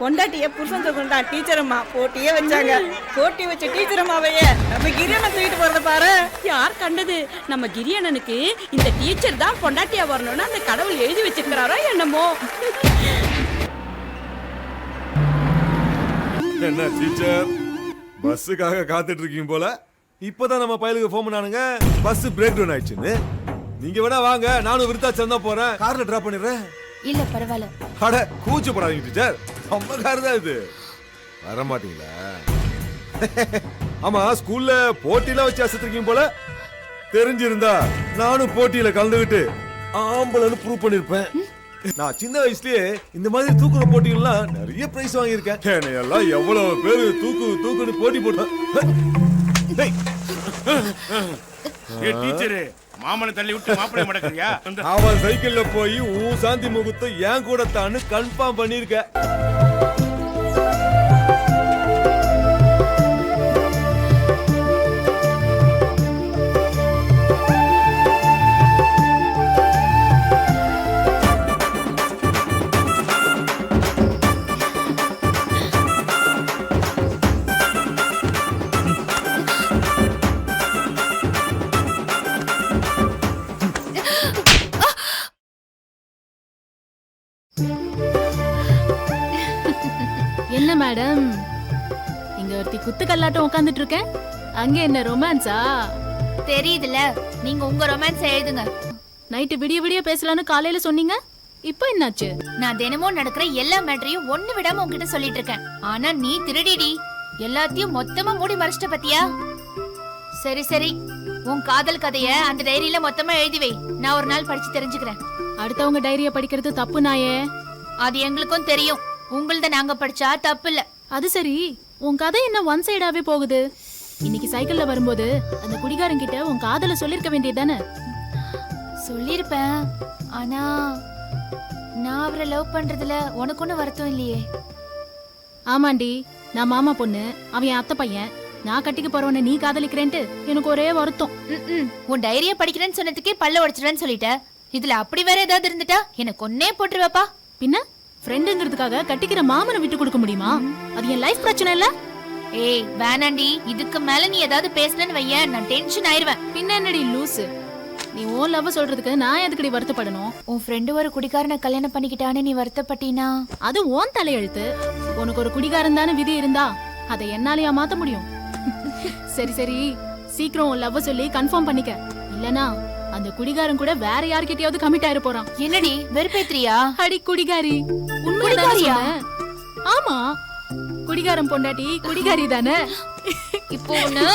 பொண்டாட்டிய புருஷன் தூக்கண்டா டீச்சர் அம்மா போட்டியே வச்சாங்க. போட்டி வச்ச டீச்சர் அம்மாவையே நம்ம கிரியனை தூக்கிட்டு போறத பாரு. யார் கண்டது? நம்ம கிரியண்ணனுக்கு இந்த டீச்சர் தான் பொண்டாட்டியா வரணும்னு அந்த கடவுள் எழுதி வச்சிருக்கிறாரோ என்னமோ. என்ன டீச்சர்? பஸ்ஸுக்காக காத்துட்டு இருக்கீங்க போல. இப்பதான் நம்ம பயலுக்கு ஃபோன் பண்ணானுங்க. பஸ் பிரேக் டவுன் ஆயிடுச்சுன்னு. நீங்க வேணா வாங்க. நானும் விருத்தாச்சலம் தான் போறேன். கார்ல டிராப் பண்ணிடுறேன். இல்ல பரவாயில்ல. அட கூச்சப்படாதீங்க டீச்சர். நம்ம கார் தான் இது. வர மாட்டீங்களா ஆமா ஸ்கூல்ல போட்டிலாம் வச்சு அசத்துருக்கீங்க போல. தெரிஞ்சிருந்தா நானும் போட்டியில கலந்துகிட்டு ஆம்பளைன்னு ப்ரூவ் பண்ணிருப்பேன். நான் சின்ன வயசுலயே இந்த மாதிரி தூக்குற போட்டிகள்லாம் நிறைய பிரைஸ் வாங்கியிருக்கேன். என்னையெல்லாம் எவ்வளவு பேரு தூக்கு தூக்குன்னு போட்டி போட்டான் டீச்சரு மாமனை தள்ளி விட்டு மாப்பிளை மடக்குறியா? அவன் சைக்கிள்ல போய் உன் சாந்தி முகத்தை ஏன் கூட தான்னு கன்ஃபார்ம் பண்ணிருக்க என்ன மேடம்? இங்க ஒருத்தி குத்து கல்லாட்டம் உட்காந்துட்டு இருக்கேன். அங்க என்ன ரொமான்ஸா? தெரியுதுல. நீங்க உங்க ரொமான்ஸ் எழுதுங்க. நைட்டு விடிய விடிய பேசலாம்னு காலையில சொன்னீங்க? இப்போ என்னாச்சு? நான் தினமும் நடக்கிற எல்லா மேட்டரையும் ஒண்ணு விடாம உன்கிட்ட சொல்லிட்டு இருக்கேன். ஆனா நீ திருடிடி. எல்லாத்தையும் மொத்தமா மூடி மறைச்சிட்ட பத்தியா? சரி சரி. உன் காதல் கதைய அந்த டைரியில மொத்தமா எழுதி வை. நான் ஒரு நாள் படிச்சு தெரிஞ்சுக்கிறேன். அடுத்தவங்க டைரிய படிக்கிறது தப்பு நாயே. அது எங்களுக்கும் தெரியும். உங்களத நாங்க படிச்சா தப்பு இல்ல. அது சரி. உன் கதை என்ன ஒன் சைடாவே போகுது. இன்னைக்கு சைக்கிள்ல வரும்போது அந்த குடிகாரன் கிட்ட உன் காதல சொல்லிருக்க வேண்டியதானே சொல்லிருப்பேன். ஆனா நான் அவரை லவ் பண்றதுல உனக்கு ஒன்னும் வருத்தம் இல்லையே. ஆமாண்டி. நான் மாமா பொண்ணு. அவன் என் அத்தை பையன். நான் கட்டிக்க போறவன நீ காதலிக்கிறேன்ட்டு எனக்கு ஒரே வருத்தம். உன் டைரிய படிக்கிறேன்னு சொன்னதுக்கே பல்ல உடைச்சிடுவேன்னு சொல்லிட்ட. இதுல அப்படி வேற ஏதாவது இருந்துட்டா எனக்கு ஒன்னே போட்டுருவப்பா. பின்ன ஃப்ரெண்டுங்கிறதுக்காக கட்டிக்கிற மாமனை விட்டு கொடுக்க முடியுமா? அது என் லைஃப் பிரச்சனை இல்ல? ஏய் வேணாண்டி. இதுக்கு மேல நீ ஏதாவது பேசலன்னு வையேன். நான் டென்ஷன் ஆயிருவேன். பின்ன என்னடி லூசு? நீ ஓன் லவ் சொல்றதுக்கு நான் எதுக்கடி வருத்தப்படணும்? உன் ஃப்ரெண்டு ஒரு குடிகாரனை கல்யாணம் பண்ணிக்கிட்டான்னு நீ வருத்தப்பட்டினா? அது ஓன் தலையெழுத்து. உனக்கு ஒரு குடிகாரன் தானே விதி இருந்தா அதை என்னாலயா மாத்த முடியும்? சரி சரி. சீக்கிரம் உன் லவ் சொல்லி கன்ஃபார்ம் பண்ணிக்க. இல்லனா அந்த குடிகாரன் கூட வேற யார்கிட்டயாவது கமிட் ஆயிர போறான். என்னடி வெறுப்பேத்திரியா அடி குடிகாரி. உண்மைதானே குடிகாரியா? சொன்னேன்? ஆமா. குடிகாரன் பொண்டாட்டி குடிகாரி தானே. இப்போ ஒண்ணு